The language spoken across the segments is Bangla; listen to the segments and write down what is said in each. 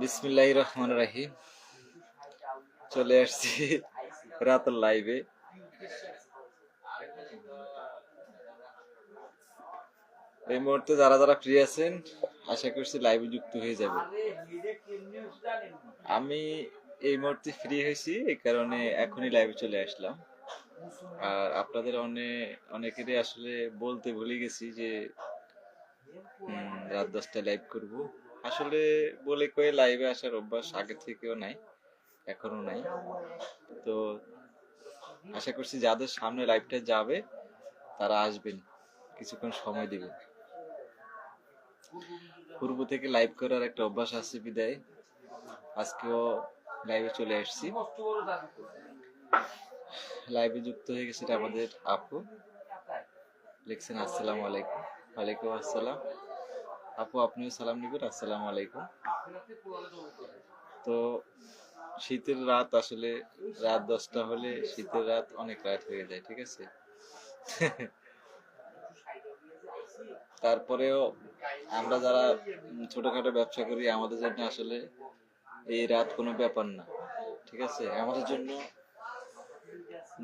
বিসমিল্লাহ রহমান রাহিম। চলে আসছি রাতের লাইভে এই মুহূর্তে যারা যারা ফ্রি আছেন, আশা করছি লাইভে যুক্ত হয়ে যাবে আমি এই মুহূর্তে ফ্রি হয়েছি, এই কারণে এখনই লাইভে চলে আসলাম। আর আপনাদের অনেক অনেকেরই আসলে বলতে ভুলে গেছি যে রাত দশটায় লাইভ করব। আসলে বলে কয়ে লাইভে আসার অভ্যাস আগে থেকেও নাই, এখনও নাই। তো আশা করছি যাদের সামনে লাইভটা যাবে, তারা আসবেন, কিছুক্ষণ সময় দিবেন। পূর্ব থেকে লাইভ করার একটা অভ্যাস আছে বিদায়। আজকেও লাইভে চলে আসছি। লাইভে যুক্ত হয়ে গেছে আমাদের আপু। লিখছেন, আসসালামু আলাইকুম। ওয়ালাইকুম আসসালাম। আপু, আপনিও সালাম নিবেন, আসসালামু আলাইকুম। তো শীতের রাত আসলে রাত দশটা হলে শীতের রাত অনেক রাত হয়ে যায়, ঠিক আছে? তারপরেও আমরা যারা ছোটখাটো ব্যবসা করি, আমাদের জন্য আসলে এই রাত কোনো ব্যাপার না, ঠিক আছে? আমাদের জন্য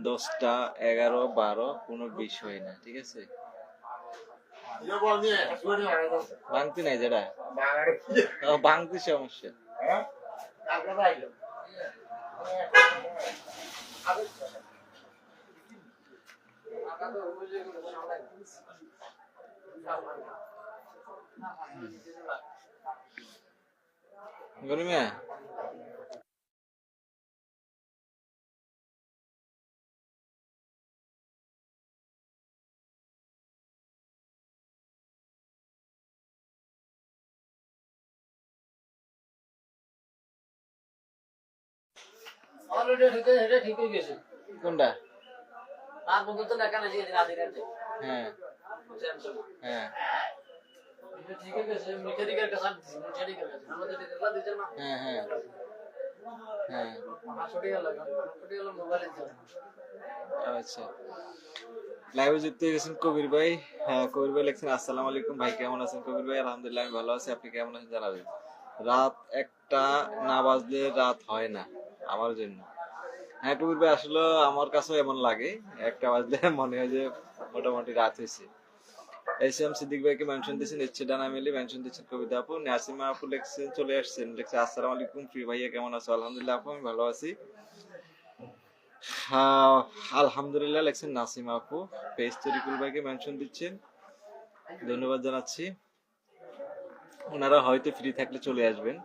দশটা, এগারো, বারো কোনো বিষয় না, ঠিক আছে? ভাঙতি নাই যেটা। ভাঙতি সমস্যা। গরমে হ্যাঁ। হ্যাঁ। হ্যাঁ আচ্ছা। লাইভে যুক্ত গেছেন কবির ভাই। হ্যাঁ কবির ভাই লিখছেন আসসালামু আলাইকুম ভাই কেমন আছেন কবির ভাই? আলহামদুলিল্লাহ আমি ভালো আছি। আপনি কেমন আছেন জানাবেন? রাত একটা না বাজলে রাত হয় না। আমার জন্য। হ্যাঁ কবির ভাই, আসলে আমার কাছেও এমন লাগে, একটা বাজলে মনে হয় যে মোটামুটি রাত হয়েছে। এস এম সিদ্দিক ভাইকে মেনশন দিয়েছেন ইচ্ছে ডানা মিলি মেনশন দিচ্ছেন কবিতা আপু, নাসিমা আপু লিখছেন, চলে আসছেন, লিখছে, আসসালামু আলাইকুম, ফ্রি ভাইয়া, কেমন আছো? আলহামদুলিল্লাহ আপু, আমি ভালো আছি। আলহামদুলিল্লাহ লেখছেন নাসিম আপু, পেজ তরিকুল ভাইকে মেনশন দিচ্ছেন। ধন্যবাদ জানাচ্ছি। ওনারা হয়তো ফ্রি থাকলে চলে আসবেন।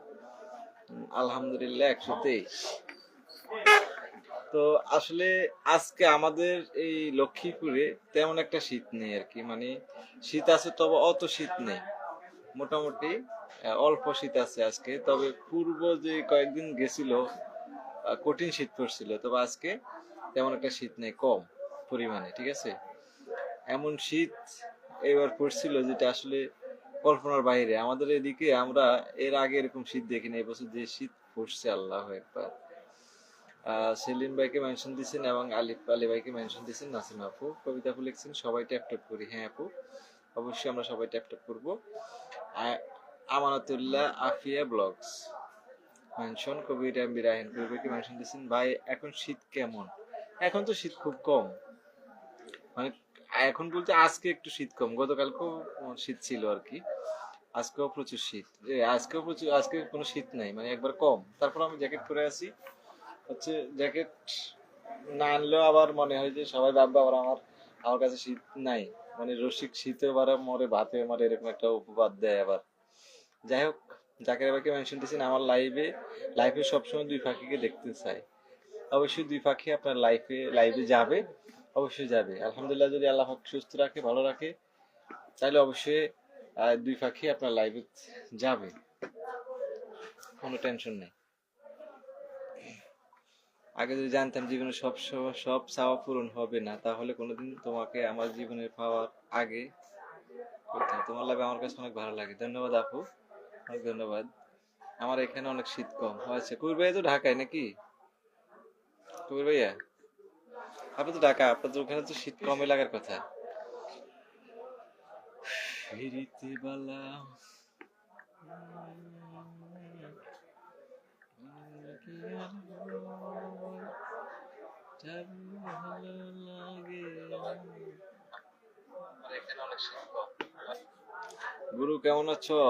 আলহামদুলিল্লাহ, একশো তেইশ। তো আসলে আজকে আমাদের এই লক্ষ্মীপুরে তেমন একটা শীত নেই আর কি। মানে শীত আছে, তবে অত শীত নেই। মোটামুটি অল্প শীত আছে আজকে। তবে পূর্ব যে কয়েকদিন গেছিল কঠিন শীত পড়ছিল, তবে আজকে তেমন একটা শীত নেই, কম পরিমাণে, ঠিক আছে? এমন শীত এবার পড়ছিল যেটা আসলে কল্পনার বাইরে। আমাদের এদিকে আমরা এর আগে এরকম শীত দেখিনি এবছর যে শীত পড়ছে, আল্লাহ একবার। সেলিম ভাইকে মেনশন দিয়েছেন এবং আলিফ আলী ভাইকে মেনশন দিয়েছেন নাসিম আপু। কবিতা আপু লিখছেন, সবাই ট্যাপ ট্যাপ করি। হ্যাঁ আপু, অবশ্যই আমরা সবাই ট্যাপ ট্যাপ করব। আ- Afia blogs. Mention Kabir MB রাহেন কবিরকে মেনশন দিয়েছেন ভাই, এখন শীত কেমন? এখন তো শীত খুব কম। মানে এখন বলতে আজকে একটু শীত কম। গতকালকেও শীত ছিল আর কি। আজকেও প্রচুর শীত। আজকেও প্রচুর আজকে কোনো শীত নাই। মানে একবার কম। তারপর আমি জ্যাকেট পরে আছি। হচ্ছে জ্যাকেট না আনলেও আবার মনে হয় যে সবাই ভাববে আবার আমার আমার কাছে শীত নাই। মানে রসিক শীতে বারে মরে ভাতে মরে এরকম একটা উপবাদ দেয় আবার। যাই হোক, জাকের ভাইকে মেনশন দিয়েছেন আমার লাইভে লাইফে সবসময় দুই পাখিকে দেখতে চাই। অবশ্যই দুই পাখি আপনার লাইফে লাইভে যাবে, অবশ্যই যাবে। আলহামদুলিল্লাহ যদি আল্লাহ সুস্থ রাখে, ভালো রাখে, তাহলে অবশ্যই দুই পাখি আপনার লাইভে যাবে। কোনো টেনশন নেই। আগে যদি জানতাম জীবনে সব সব চাওয়া পূরণ হবে না, তাহলে কোনোদিন তোমাকে আমার জীবনে পাওয়ার আগে তোমার লাগে আমার কাছে অনেক ভালো লাগে। ধন্যবাদ আপু। অনেক ধন্যবাদ। আমার এখানে অনেক শীত কম। আচ্ছা কবির ভাইয়া তো ঢাকায় নাকি? কবির ভাইয়া? আপনি তো ঢাকা আপনাদের ওখানে তো শীত কমে লাগার কথা। ফিরিতে গুরু, কেমন আছো?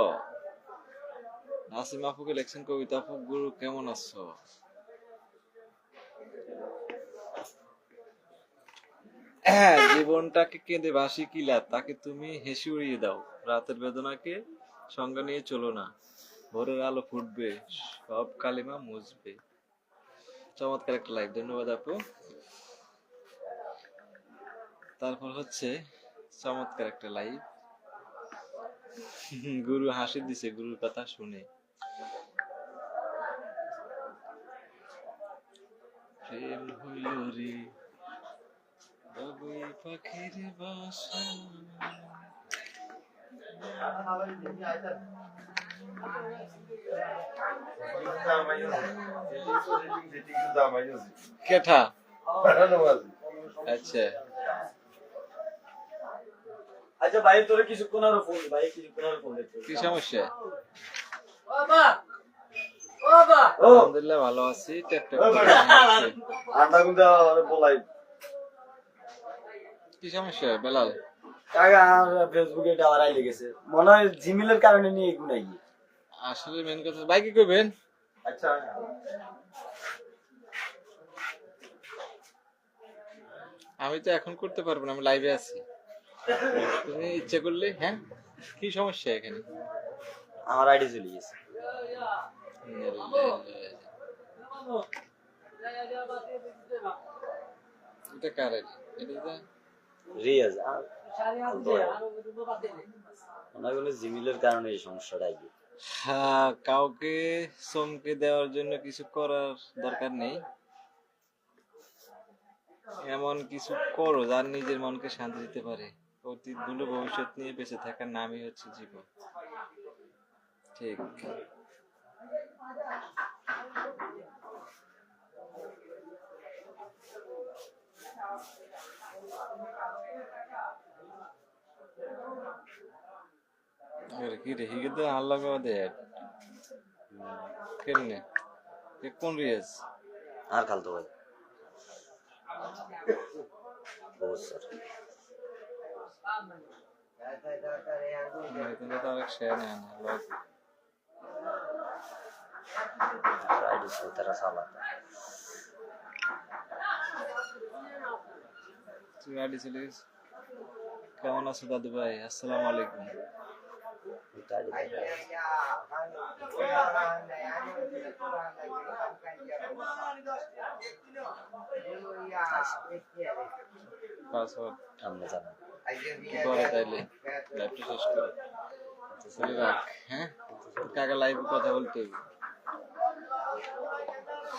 নাসিম লেখছেন কবিতা গুরু, কেমন আছো? হ্যাঁ জীবনটাকে কেঁদে ভাসি কিলা, তাকে তুমি হেসে উড়িয়ে দাও। রাতের বেদনাকে সঙ্গে নিয়ে চলো না, ভোরের আলো ফুটবে, সব কালিমা মুছবে। চমৎকার একটা লাইভ, ধন্যবাদ আপু। তারপর হচ্ছে চমৎকার একটা লাইভ গুরু হাসি দিছে গুরুর কথা শুনে। প্রেম হইল রে বাবুই পাখির বাসা। কেঠা? আচ্ছা। আচ্ছা ভাই তোরে কিছুক্ষণ আরও ফোন ভাই কিছুক্ষণ আরও ফোন দেখতে কি সমস্যা? বাবা! বাবা! আলহামদুলিল্লাহ ভালো আছি। আন্ডা গুন্দা বলাই। কি সমস্যা বেলাল? কাকা ফেসবুকে এটা আড়াই লেগেছে মনে হয় জিমেলের কারণে নিয়ে নাকি আসলে মেন কথা ভাই কি করবেন? আচ্ছা আমি তো এখন করতে পারব না আমি লাইভে আছি। তুমি ইচ্ছে করলে হ্যাঁ? কি সমস্যা এখানে? আমার আইডি চলে গেছে। এটা কার ID? এটা রিয়াজ জিমেলের কারণে এই সমস্যাটা হ্যাঁ কাউকে চমকে দেওয়ার জন্য কিছু করার দরকার নেই। এমন কিছু করো যার নিজের মনকে শান্তি দিতে পারে। অতীত ভুলে ভবিষ্যৎ নিয়ে বেঁচে থাকার নামই হচ্ছে জীবন। ঠিক। কি রে হিগে তো আল্লাহ দে কেমনে? কে কোন রিয়াজ? আর খালতো ভাই। ও স্যার কেমন আছো দাদু ভাই আসসালামু আলাইকুম পাসওয়ার্ড আমরা পরে তাইলে লাইভটা শেষ করি। চলে রাখ হ্যাঁ? কাকা লাইভে কথা বলতে হবে।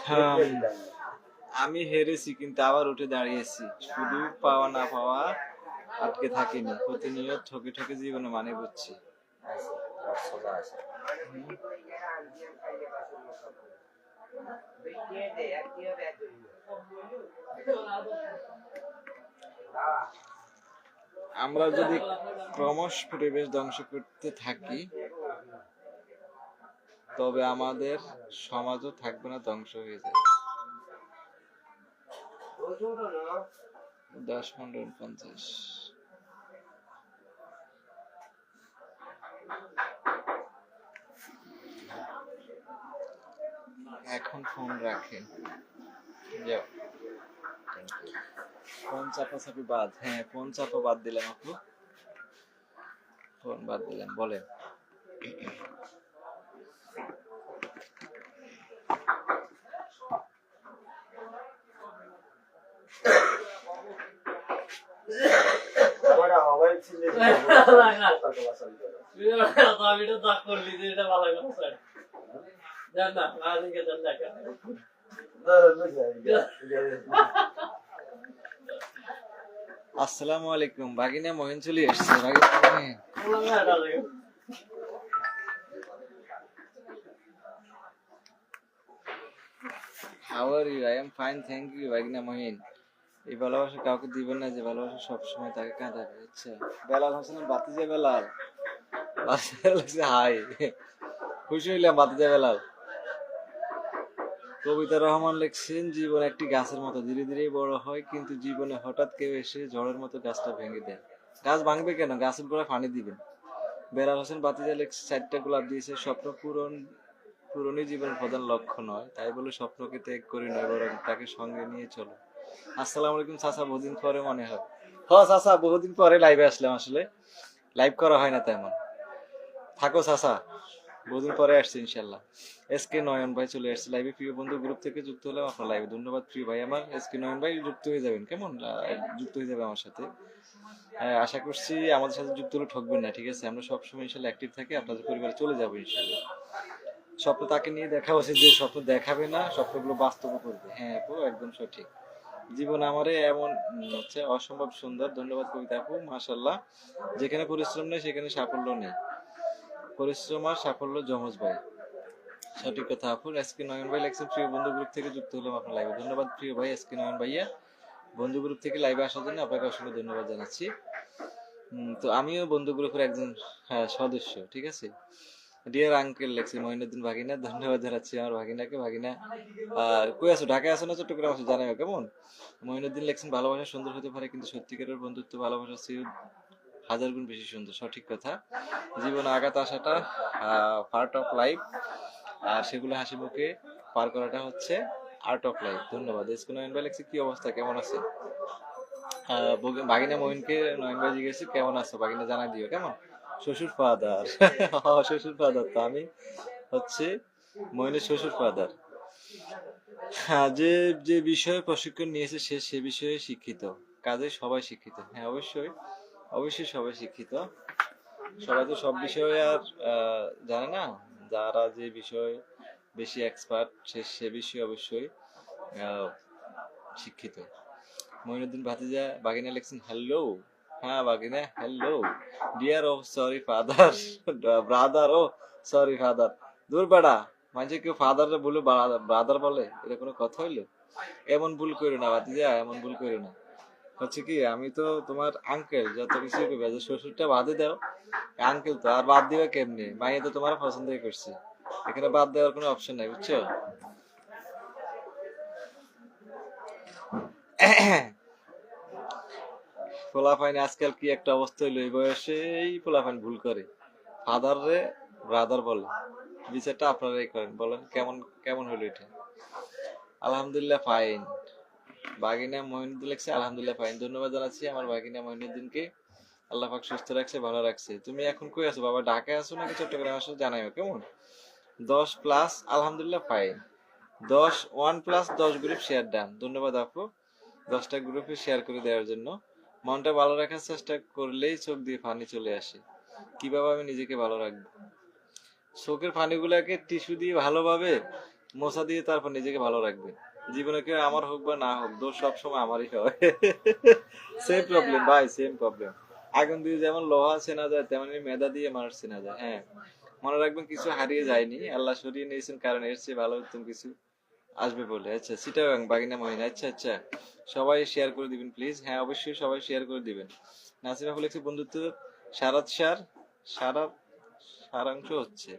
হ্যাঁ, আমি হেরেছি কিন্তু আবার উঠে দাঁড়িয়েছি। শুধু পাওয়া না পাওয়া আটকে থাকিনি। প্রতিনিয়ত ঠকে ঠকে জীবনে মানে বুঝছি। আছে আমরা যদি ক্রমশ পরিবেশ ধ্বংস করতে থাকি, তবে আমাদের সমাজও থাকবে না ধ্বংস হয়ে যাবে। দশ, পনেরো, পঞ্চাশ। এখন ফোন রাখে যাও। ফোন চাপা চাপি বাদ। হ্যাঁ ফোন চাপা বাদ দিলাম আপু। ফোন বাদ দিলাম বলেন। আমার হওয়াই ছিল আমি তো দাগ করলি যে এটা ভালো কথা স্যার জান না আজকে জান দেখা আসসালামু আলাইকুম। ভাগিনা মহিন চলে এসছে how are you I am fine thank you ভাগিনা মহিন। এই ভালোবাসা কাউকে দিবেন না যে ভালোবাসা সবসময় তাকে কাঁদাবে আচ্ছা। বেলাল হোসেন বাতিজা বেলাল। বাতিজা লাগছে হাই। খুশি হইলাম বাতিজা বেলাল। কবিতা রহমান লিখছেন, জীবন একটি গাছের মতো। ধীরে ধীরে বড় হয়, কিন্তু জীবনে হঠাৎ কেউ এসে ঝড়ের মতো গাছটা ভেঙে দেয়। গাছ ভাঙবে কেন? গাছের গোড়ায় পানি দিবেন। বেলাল হোসেন বাতিজা লিখছে, চারটা গোলাপ দিয়েছে, স্বপ্ন পূরণ পূরণই জীবনের প্রধান লক্ষ্য নয়। তাই বলে স্বপ্নকে ত্যাগ করি নয়, বরং তাকে সঙ্গে নিয়ে চলো। আসসালামু আলাইকুম চাচা, বহুদিন পরে মনে হয়। হ চাচা, বহুদিন পরে লাইভে আসলাম আসলে। লাইভ করা হয় না তেমন। থাকো চাচা। বহুদিন পরে আসছে ইনশাল্লাহ এস কে নয়ন ভাই চলে আসছে লাইভে প্রিয় বন্ধু গ্রুপ থেকে যুক্ত হলাম আপনার লাইভে ধন্যবাদ প্রিয় ভাই আমার। এস কে নয়ন ভাই যুক্ত হয়ে যাবেন। কেমন? যুক্ত হয়ে যাবে আমার সাথে। হ্যাঁ, আশা করছি আমাদের সাথে যুক্ত হলে ঠকবেন না ঠিক আছে? আমরা সবসময় ইনশাল্লাহ অ্যাক্টিভ থাকি আপনাদের পরিবারে চলে যাব ইনশাল্লাহ স্বপ্ন তাকে নিয়ে দেখা উচিত যে স্বপ্ন দেখাবে না স্বপ্নগুলো বাস্তব করবে। হ্যাঁ আপু একদম সঠিক। জীবন আমারে এমন হচ্ছে অসম্ভব সুন্দর। ধন্যবাদ কবিতা আপু মাশাল্লাহ যেখানে পরিশ্রম নেই সেখানে সাফল্য নেই। পরিশ্রম আর সাফল্য জমজ ভাই। সঠিক কথা আপু এসকে নয়ন ভাই লেখছেন প্রিয় বন্ধু গ্রুপ থেকে যুক্ত হলাম আপনার লাইভে ধন্যবাদ প্রিয় ভাই এসকে নয়ন ভাইয়া। বন্ধু গ্রুপ থেকে লাইভে আসার জন্য আপনাকে অসংখ্য ধন্যবাদ জানাচ্ছি। তো আমিও বন্ধু গ্রুপের একজন হ্যাঁ, সদস্য ঠিক আছে? ডিয়ার আঙ্কেল লেখছে মহিনুদ্দিন ভাগিনা ধন্যবাদ জানাচ্ছি আমার ভাগিনাকে। ভাগিনা কই আছো? ঢাকায় আছো না চট্টগ্রাম আছো? জানাই কেমন? মহিনুদ্দিন লেখছেন ভালোবাসা সুন্দর হতে পারে কিন্তু সত্যিকারের বন্ধুত্ব ভালোবাসা হাজার গুণ বেশি সুন্দর, সঠিক কথা। জীবনে আঘাত আসাটা পার্ট অফ লাইফ আর সেগুলো হাসি মুখে পার করাটা হচ্ছে আর্ট অফ লাইফ ধন্যবাদ। এসকো নয়ন ভাই কি অবস্থা? কেমন আছে? বাগিনা মহিনকে নয়ন ভাই জিজ্ঞেস, কেমন আছো? বাগিনা জানাই দিও, কেমন? শ্বশুর ফাদার। শ্বশুর ফাদার তো আমি হচ্ছে মহিনের শ্বশুর ফাদার। হ্যাঁ যে যে বিষয়ে প্রশিক্ষণ নিয়েছে সে সে বিষয়ে শিক্ষিত। কাজে সবাই শিক্ষিত। হ্যাঁ অবশ্যই। অবশ্যই সবাই শিক্ষিত। সবাই তো সব বিষয়ে আর জানে না। যারা যে বিষয়ে বেশি এক্সপার্ট সে সে বিষয়ে অবশ্যই শিক্ষিত। মইনুদ্দিন ভাতিজা, বাগিনা লিখছেন হ্যালো হ্যাঁ বাগিনা hello dear oh sorry father brother oh sorry father দূর বেড়া, মাঝে কেউ ফাদার বলে ব্রাদার বলে? এটা কোনো কথা হইল? এমন ভুল করো না ভাতিজা, এমন ভুল করো না। হচ্ছে কি, আমি তো তোমার আঙ্কেল যত কিছু করবে শ্বশুরটা বাদে দাও। আঙ্কেল তো, আর বাদ দিবে কেমনে? মাইয়া তো তোমার পছন্দই করছে। এখানে বাদ দেওয়ার কোনো অপশন নাই, বুঝছ? পোলাফাইন আজকাল কি একটা অবস্থা হইল এই বয়সেই পোলাফাইন ভুল করে। ফাদার রে ব্রাদার বলে। বিচারটা আপনারাই করেন, বলেন কেমন কেমন হইল এটা? আলহামদুলিল্লাহ ফাইন বাগিনা মহিনুদ্দিন লেখছে, আলহামদুলিল্লাহ ফাইন ধন্যবাদ জানাচ্ছি আমার বাগিনা মহিনুদ্দিনকে। আল্লাহ পাক সুস্থ রাখছে, ভালো রাখছে। তুমি এখন কই আছো? বাবা ঢাকায় আছো নাকি চট্টগ্রামে আছো? জানাইও, কেমন? দশ প্লাস আলহামদুলিল্লাহ ফাইন দশ ওয়ান প্লাস দশ গ্রুপ শেয়ার ডান ধন্যবাদ আপু, দশটা গ্রুপে শেয়ার করে দেওয়ার জন্য। মনটা ভালো রাখার চেষ্টা করলেই চোখ দিয়ে পানি চলে আসে। কীভাবে আমি নিজেকে ভালো রাখব? চোখের পানিগুলোকে টিস্যু দিয়ে ভালোভাবে মোছা দিয়ে তারপর নিজেকে ভালো রাখবে। জীবনে কেউ আমার হোক বা না হোক, দোষ সবসময় আমারই হয়। সেম প্রবলেম ভাই সেম প্রবলেম আগুন দিয়ে যেমন লোহা চেনা যায়, তেমনি মেধা দিয়ে মানুষ চেনা যায় হ্যাঁ। মনে রাখবেন, কিছু হারিয়ে যায়নি। আল্লাহ সরিয়ে নিয়েছেন, কারণ এর চেয়ে ভালো উত্তম কিছু আসবে বলে। আচ্ছা সিটাগাং বাগিনা মহিনা আচ্ছা আচ্ছা। সবাই শেয়ার করে দিবেন প্লিজ হ্যাঁ অবশ্যই সবাই শেয়ার করে দিবেন। নাসিমা বলেছে, বন্ধুত্ব সারাত সার সারা সারাংশ হচ্ছে।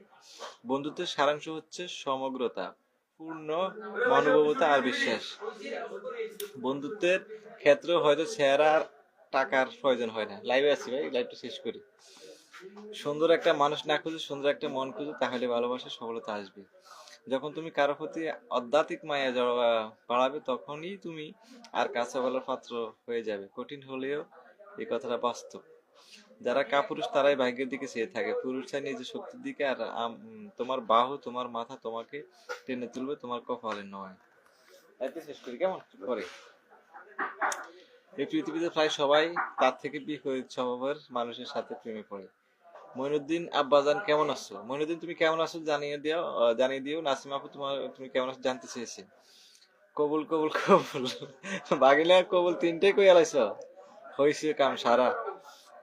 বন্ধুত্বের সারাংশ হচ্ছে সমগ্রতা। পূর্ণ মানবতা আর বিশ্বাস। বন্ধুত্বের ক্ষেত্রে হয়তো চেহারা আর টাকার প্রয়োজন হয় না। লাইভে আছি ভাই লাইভটা শেষ করি। সুন্দর একটা মানুষ না খুঁজে, সুন্দর একটা মন খুঁজে, তাহলে ভালোবাসা, সফলতা আসবে। যখন তুমি কারও প্রতি আধ্যাত্মিক মায়া বাড়াবে, তখনই তুমি আর কাছে বলার পাত্র হয়ে যাবে। কঠিন হলেও এই কথাটা বাস্তব। যারা কাপুরুষ তারাই ভাগ্যের দিকে চেয়ে থাকে। পুরুষ নিজের শক্তির দিকে আর তোমার বাহু তোমার মাথা তোমাকে টেনে তুলবে তোমার কপালে নয়। এতে শেষ করি কেমন? করে এই পৃথিবীতে প্রায় সবাই তার থেকে বিপরীত স্বভাবের মানুষের সাথে প্রেমে পড়ে। মইনুদ্দিন আব্বাজান কেমন আছো? মইনুদ্দিন তুমি কেমন আছো জানিয়ে দিও জানিয়ে দিও। নাসিমা আপু তোমার তুমি কেমন আছো জানতে চেয়েছি। কবুল কবুল কবুল। বাগিলা কবুল তিনটে কই আলাইছ? হইছে কাম সারা।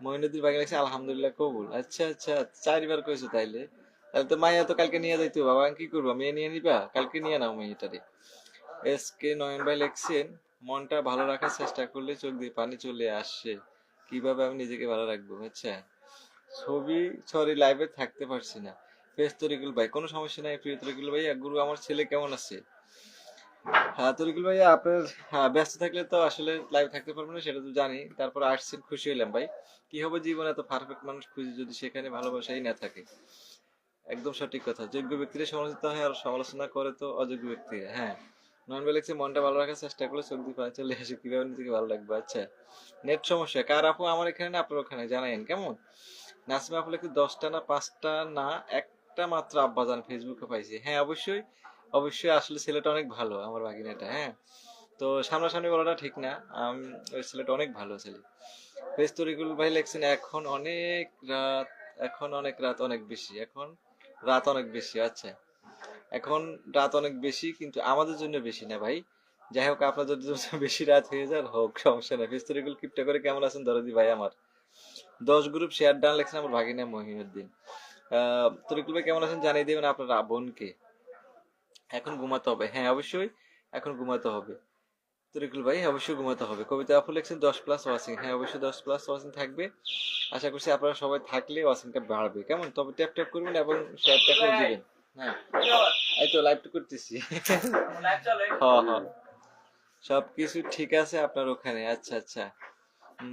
মইনুদ্দিন বাগিলা লাগছে আলহামদুলিল্লাহ কবুল। আচ্ছা আচ্ছা চারবার কইছো তাইলে। তাহলে তো মাইয়া তো কালকে নিয়ে যাইতো বাবা আমি কি করব? মেয়ে নিয়ে নিবা? কালকে নিয়ে নাও মেয়েটারে। এস কে নয়ন ভাই লিখছেন, মনটা ভালো রাখার চেষ্টা করলে চোখ দিয়ে পানি চলে আসছে কীভাবে আমি নিজেকে ভালো রাখব? আচ্ছা ছবি সরি লাইভে থাকতে পারছি না। ফেস ভাই, কোনো সমস্যা নাই? প্রিয় তরিকুল ভাই গুরু, আমার ছেলে কেমন আছে? হ্যাঁ তরিকুল ভাই আপনার হ্যাঁ ব্যস্ত থাকলে তো আসলে লাইভ থাকতে পারবেন না, সেটা তো জানি। তারপর আসছেন খুশি হইলাম ভাই। কি হবে জীবনে এত পারফেক্ট মানুষ খুঁজে যদি সেখানে ভালোবাসাই না থাকে? একদম সঠিক কথা। যোগ্য ব্যক্তিরা সমালোচিত হয় আর সমালোচনা করে তো অযোগ্য ব্যক্তিরা হ্যাঁ। নন বেলেক্সে মনটা ভালো রাখার চেষ্টা করলে চোখ পানি চলে আসে, কীভাবে নিজেকে ভালো লাগবে আচ্ছা নেট সমস্যা। কার আপু? আমার এখানে না, আপনার ওখানে জানাইন কেমন? নাসিমা আপু লিখছে, দশটা না, পাঁচটা না, একটা মাত্র আব্বাজান ফেসবুকে পাইছি। হ্যাঁ অবশ্যই। অবশ্যই আসলে ছেলেটা অনেক ভালো আমার বাগিনাটা হ্যাঁ। তো সামনাসামনি বলাটা ঠিক না ওই ছেলেটা অনেক ভালো ছেলে। ফেস তরিকুল ভাই লিখছেন এখন অনেক রাত এখন অনেক রাত অনেক বেশি এখন রাত অনেক বেশি আচ্ছা। এখন রাত অনেক বেশি কিন্তু আমাদের জন্য বেশি না ভাই। যাই হোক আপনাদের জন্য বেশি রাত হয়ে যাক হোক সমস্যা নেই। ফেস্তরিকুল কিপটা করে কেমন আছেন দরদি ভাই আমার? দশ গ্রুপ শেয়ার ডান লেখছেন আমার ভাগিনা মহিনুদ্দিন আহ, তরিকুল ভাই কেমন আছেন জানিয়ে দেবেন আপনার বোনকে। এখন ঘুমাতে হবে। হ্যাঁ অবশ্যই এখন ঘুমাতে হবে। তরিকুল ভাই, অবশ্যই ঘুমাতে হবে। কবিতা আপু লেখছেন দশ প্লাস ওয়াচিং হ্যাঁ অবশ্যই দশ প্লাস ওয়াচিং থাকবে। আশা করছি আপনারা সবাই থাকলে ওয়াচিংটা বাড়বে। কেমন? তবে ট্যাপ ট্যাপ করবেন এবং শেয়ারটা করে দিবেন। হ্যাঁ। এই তো লাইভটা করতেছি। হ্যাঁ হ্যাঁ সবকিছু ঠিক আছে আপনার ওখানে? আচ্ছা আচ্ছা।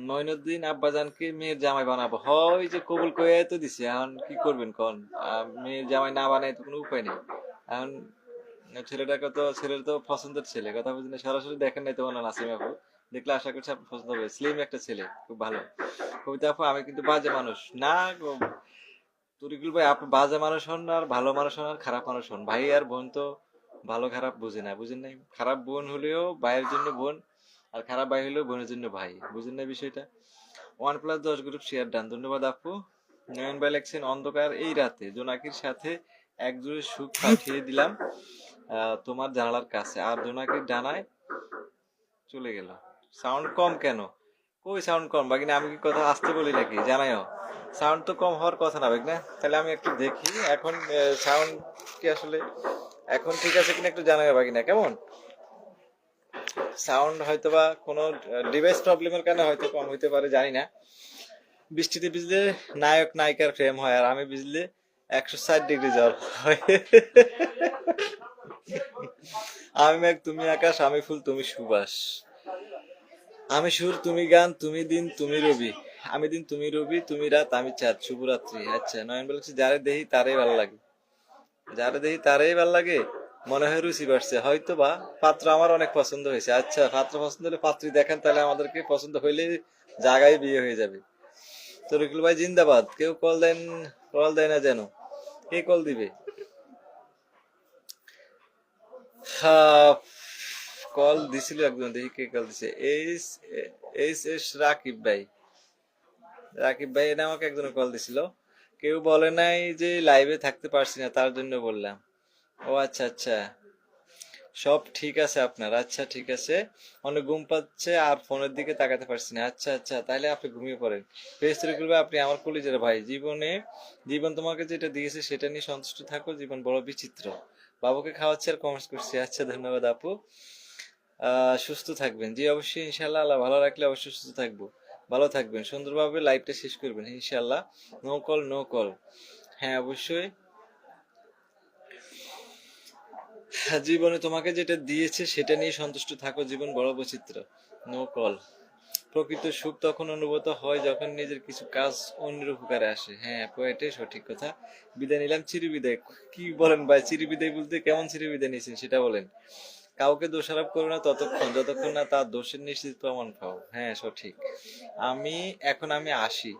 মইনুদ্দিন আব্বাজানকে মেয়ের জামাই বানাবো। হয় যে কবুল কয়ে তো দিছে। এখন কি করবেন কোন? মেয়ের জামাই না বানাই তো কোনো উপায় নেই। এখন ছেলেটাকে তো, ছেলের তো পছন্দের ছেলে। কথা বুঝি না, সরাসরি দেখেন নাই তোমার নাসিম আপু। দেখলে আশা করছি আপনার পছন্দ হবে স্লিম একটা ছেলে, খুব ভালো। কবিতা আপু, আমি কিন্তু বাজে মানুষ। না তরিকুল ভাই, আপনি বাজে মানুষ হন আর ভালো মানুষ হন আর খারাপ মানুষ হন। ভাই আর বোন তো ভালো, খারাপ বুঝে না, বুঝেন নাই? খারাপ বোন হলেও ভাইয়ের জন্য বোন, আর খারাপ ভাই হলেও বোনের জন্য ভাই। বুঝেন না বিষয়টা? ওয়ান প্লাস দশ গ্রুপ শেয়ার ডান ধন্যবাদ আপু। নয়ন ভাই লেখছেন, অন্ধকার এই রাতে। জোনাকির সাথে একজোড়ে সুখ পাঠিয়ে দিলাম। তোমার জানালার কাছে। আর জোনাকির ডানায় চলে গেল। সাউন্ড কম কেন? কই সাউন্ড কম? বাকি আমি কি কথা আসতে বলি নাকি? জানাইও সাউন্ড তো কম হওয়ার কথা না না তাহলে আমি একটু দেখি, এখন সাউন্ড কি আসলে এখন ঠিক আছে কিনা একটু জানাই বাকি না কেমন সাউন্ড হয়তো বা কোনো ডিভাইস প্রবলেমের কারণে হয়তো কম হইতে পারে, জানি না। বৃষ্টিতে ভিজলে নায়ক, নায়িকার ফ্রেম হয়, আর আমি ভিজলে একশো ষাট ডিগ্রি জ্বর হয়। আমি মেঘ, তুমি আকাশ, আমি ফুল, তুমি সুবাস। আমি সুর, তুমি গান, তুমি দিন, তুমি রবি। আমি দিন, তুমি রবি, তুমি রাত, আমি চাঁদ, শুভরাত্রি। আচ্ছা নয়ন বলছি যারে দেহি তারাই ভালো লাগে। যারে দেহি তারাই ভালো লাগে, মনে হয় রুচি বাড়ছে। হয়তো বা পাত্র আমার অনেক পছন্দ হয়েছে। আচ্ছা পাত্র পছন্দ হলে পাত্রী দেখেন, তাহলে আমাদেরকে পছন্দ হইলে জায়গায় বিয়ে হয়ে যাবে। তো তরিকুল ভাই, জিন্দাবাদ। কেউ কল দেন, কল দেয় না যেন। কে কল দিবে? কল দিছিল একজন, দেখি কে কল দিছে। এইচ এইচ এস রাকিব ভাই। রাকিব ভাই এটা আমাকে একজন কল দিছিল। কেউ বলে নাই যে লাইভে থাকতে পারছি না, তার জন্য বললাম। ও আচ্ছা আচ্ছা। সব ঠিক আছে আপনার? আচ্ছা ঠিক আছে। অনেক ঘুম পাচ্ছে, আর ফোনের দিকে তাকাতে পারছি না। আচ্ছা আচ্ছা তাহলে আপনি ঘুমিয়ে পড়েন। ফেস ভাই, আপনি আমার কলিজের ভাই। জীবনে, জীবন তোমাকে যেটা দিয়েছে সেটা নিয়ে সন্তুষ্ট থাকো। জীবন বড় বিচিত্র। বাবুকে খাওয়াচ্ছে আর কমেন্টস করছি। আচ্ছা ধন্যবাদ আপু। সুস্থ থাকবেন। জি, অবশ্যই ইনশাল্লাহ আল্লাহ ভালো রাখলে অবশ্যই সুস্থ থাকব। ভালো থাকবেন, সুন্দরভাবে লাইফটা শেষ করবেন ইনশাল্লাহ নো কল নো কল হ্যাঁ অবশ্যই। জীবনে তোমাকে যেটা দিয়েছে, সেটা নিয়ে সন্তুষ্ট থাকো, জীবন বড় বৈচিত্র্য। নো কল প্রকৃত সুখ তখন অনুভূত হয় যখন নিজের কিছু কাজ অন্যের উপকারে আসে। হ্যাঁ আপু সঠিক কথা। বিদায় নিলাম চিরি বিদায় কি বলেন ভাই চিরি বিদায় বলতে কেমন চিরি বিদায় নিয়েছেন সেটা বলেন। কাউকে দোষারোপ করো না ততক্ষণ, যতক্ষণ না তার দোষের নিশ্চিত প্রমাণ পাও। হ্যাঁ সঠিক। আমি, এখন আমি আসি।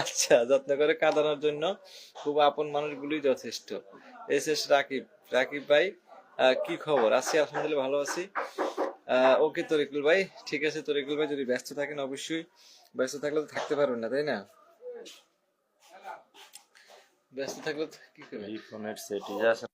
আচ্ছা যত্ন করে কাঁদানোর জন্য খুব আপন মানুষগুলোই যথেষ্ট। এস এস রাকিব রাকিব ভাই কি খবর? আছি, আলহামদুলিল্লাহ, ভালো আছি। ওকে তরিকুল ভাই, ঠিক আছে, তরিকুল ভাই, যদি ব্যস্ত থাকেন, অবশ্যই ব্যস্ত থাকলে তো থাকতে পারবেন না, তাই না? ব্যস্ত থাকলে কি করবেন? ফোনের সেটিং আছে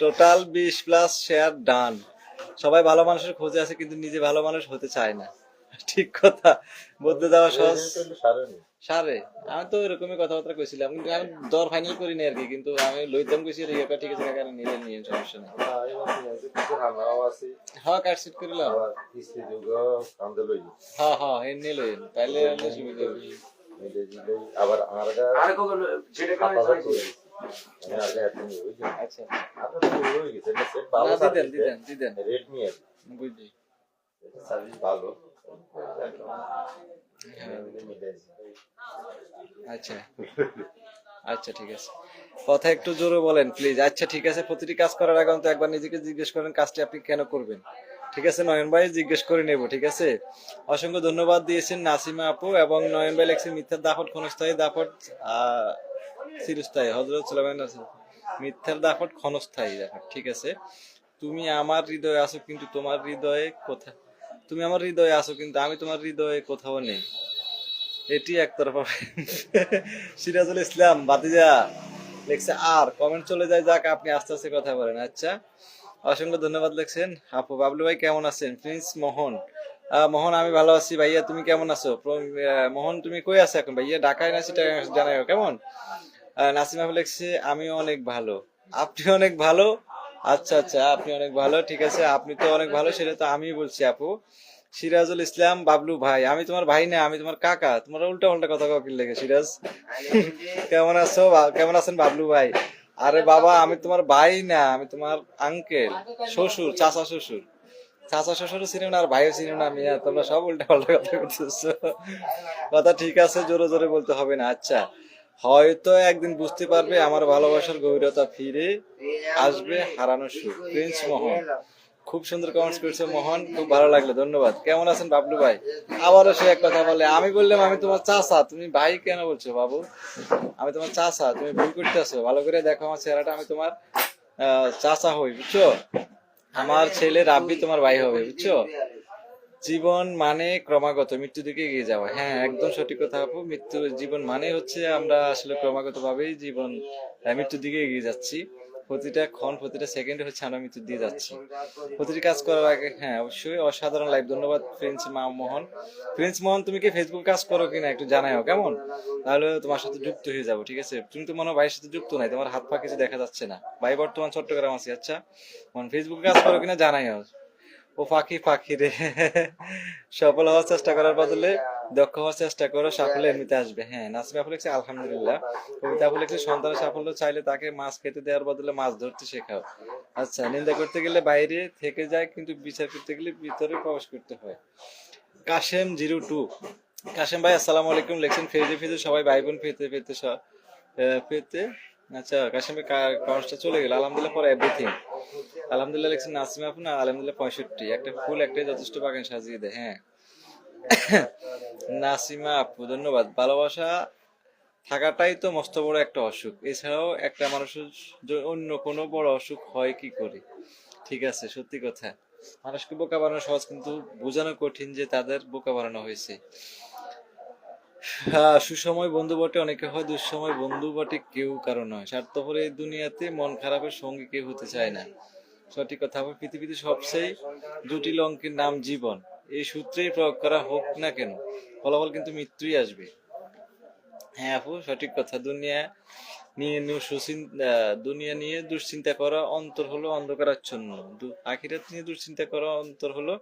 টোটাল বিশ প্লাস শেয়ার ডান সবাই ভালো মানুষের খোঁজে আছে কিন্তু নিজে ভালো মানুষ হতে চায় না। ঠিক কথা। বলতে যাওয়া সহজ। সারে। আমি তো এরকমই কথাবার্তা কইছিলাম কিন্তু আমি দর ফাইনাল করি না আর কি কিন্তু আমি লইতাম কইছি রিয়াটা ঠিক আছে কাকা নিলে নিয়ে সমস্যা নেই। হ্যাঁ কাট সিট করিলাম হ্যাঁ হ্যাঁ এর নিয়ে লইন তাইলে সুবিধা হবে আবার আর কখনো ছেড়ে আচ্ছা ঠিক আছে। কথা একটু জোরে বলেন প্লিজ আচ্ছা ঠিক আছে প্রতিটি কাজ করার আগে অন্তত একবার নিজেকে জিজ্ঞেস করেন কাজটি আপনি কেন করবেন ঠিক আছে নয়ন ভাই জিজ্ঞেস করে নেব ঠিক আছে অসংখ্য ধন্যবাদ দিয়েছেন নাসিমা আপু এবং নয়ন ভাই লেখছেন মিথ্যার দাপট ক্ষণস্থায়ী আহ, চিরস্থায়ী হজরত সুলাইমান মিথ্যার দাপট ক্ষণস্থায়ী দাপট ঠিক আছে? তুমি আমার হৃদয়ে আছো, কিন্তু তোমার হৃদয়ে কোথা তুমি আমার হৃদয়ে আছো, কিন্তু আমি তোমার হৃদয়ে কোথাও নেই। এটি একতরফা। সিরাজুল ইসলাম বাতিজা লেখছে আর কমেন্ট চলে যায়, যাক, আপনি আস্তে আস্তে কথা বলেন। আচ্ছা অসংখ্য ধন্যবাদ লেখছেন। আপু, বাবলু ভাই কেমন আছেন? প্রিন্স মোহন মোহন, আমি ভালো আছি ভাইয়া, তুমি কেমন আছো? মোহন, তুমি কই আছো এখন ভাইয়া? ঢাকায় না সেটা কেমন? নাসিমা লেখছে আমি অনেক ভালো। আপনি অনেক ভালো? আচ্ছা আচ্ছা আপনি অনেক ভালো, ঠিক আছে। আপনি তো অনেক ভালো, সেটা তো আমি বলছি, আপু। সিরাজুল ইসলাম, বাবলু ভাই, আমি তোমার ভাই না, আমি তোমার কাকা। তোমার উল্টা উল্টা কথা ককিল লেগে, সিরাজ? কেমন আছো? কেমন আছেন বাবলু ভাই? আরে বাবা, আমি তোমার ভাই না, আমি তোমার আঙ্কেল শ্বশুর, চাচা শ্বশুর। চাচা শ্বশুর চিনেও না আর ভাইও চিনেও না, মিয়া, তোমরা সব উল্টা পাল্টা কথা বলতেছো। কথা ঠিক আছে, জোরে জোরে বলতে হবে না আচ্ছা। হয়তো একদিন বুঝতে পারবে আমার ভালোবাসার গভীরতা ফিরে আসবে হারানো সুখ। প্রিন্স মোহন খুব সুন্দর কমেন্টস করেছে মোহন খুব ভালো লাগল, ধন্যবাদ। কেমন আছেন বাবলু ভাই? আবারও সে এক কথা বলে, আমি বললাম আমি তোমার চাচা, তুমি ভাই কেন বলছো বাবু? আমি তোমার চাচা, তুমি ভুল করতেছো, ভালো করে দেখো আমার চেহারাটা, আমি তোমার চাচা হই, বুঝছ? আমার ছেলে রাব্বি তোমার ভাই হবে বুঝছ? জীবন মানে ক্রমাগত মৃত্যু দিকে এগিয়ে যাওয়া। হ্যাঁ একদম সঠিক কথা আপু মৃত্যু জীবন মানে হচ্ছে আমরা আসলে ক্রমাগত ভাবেই জীবন মৃত্যুর দিকে এগিয়ে যাচ্ছি। প্রতিটা ক্ষণ, প্রতিটা সেকেন্ডে হচ্ছে আমরা মৃত্যুর দিয়ে যাচ্ছি। প্রতিটি কাজ করার আগে হ্যাঁ অবশ্যই অসাধারণ লাইভ ধন্যবাদ প্রিন্স মা মোহন প্রিন্স মোহন তুমি কি ফেসবুক কাজ করো কিনা একটু জানাও কেমন? তাহলে তোমার সাথে যুক্ত হয়ে যাব, ঠিক আছে? তুমি তো মনে হয় সাথে যুক্ত নাই, তোমার হাত পা কিছু দেখা যাচ্ছে না। ভাই বর্তমান চট্টগ্রাম আছি আচ্ছা? মন ফেসবুক কাজ করো কিনা জানাইও ও পাখি পাখি রে। সফল হওয়ার চেষ্টা করার বদলে দক্ষ হওয়ার চেষ্টা করো সাফল্য এমনিতে আসবে। হ্যাঁ নাসিম আপু লিখছে আলহামদুলিল্লাহ। কবিতা আপু সন্তানের সাফল্য চাইলে তাকে মাছ খেতে দেওয়ার বদলে মাছ ধরতে শেখাও। আচ্ছা নিন্দা করতে গেলে বাইরে থেকে যায় কিন্তু বিচার করতে গেলে ভিতরে প্রবেশ করতে হয়। Kashem zero two. কাশেম ভাই আসসালামু আলাইকুম লেখছেন ফেজে ফেজে সবাই ভাই বোন পেতে স- আহ, আচ্ছা কাশেম ভাই চলে গেল। আলহামদুলিল্লাহ ফর এভরিথিং আলহামদুলিল্লাহ লিখছেন নাসিমা আপু না আলহামদুলিল্লাহ পঁয়ষট্টি। একটা ফুল একটাই যথেষ্ট বাগান সাজিয়ে দেয় হ্যাঁ। নাসিমা আপু ধন্যবাদ। ভালোবাসা থাকাটাই তো মস্ত বড় একটা অসুখ। এছাড়াও একটা মানুষের অন্য কোনো বড় অসুখ হয় কি করে? ঠিক আছে সত্যি কথা। মানুষকে বোকা বানানো সহজ কিন্তু বোঝানো কঠিন যে তাদের বোকা বানানো হয়েছে। হ্যাঁ, সুসময় বন্ধু বটে অনেকে হয় দুঃসময় বন্ধু বটে কেউ কারও নয়। স্বার্থপর এই দুনিয়াতে মন খারাপের সঙ্গী কেউ হতে চায় না। সঠিক কথা হবে পৃথিবীতে সবচেয়ে জটিল অঙ্কের নাম জীবন। এই সূত্রেই প্রয়োগ করা হোক না কেন, ফলাফল কিন্তু মৃত্যুই আসবে। হ্যাঁ আপু, সঠিক কথা। দুনিয়া নিয়ে দুনিয়া নিয়ে দুশ্চিন্তা করা অন্তর হলো অন্ধকারাচ্ছন্ন। আখিরাত নিয়ে দুশ্চিন্তা করা অন্তর হলো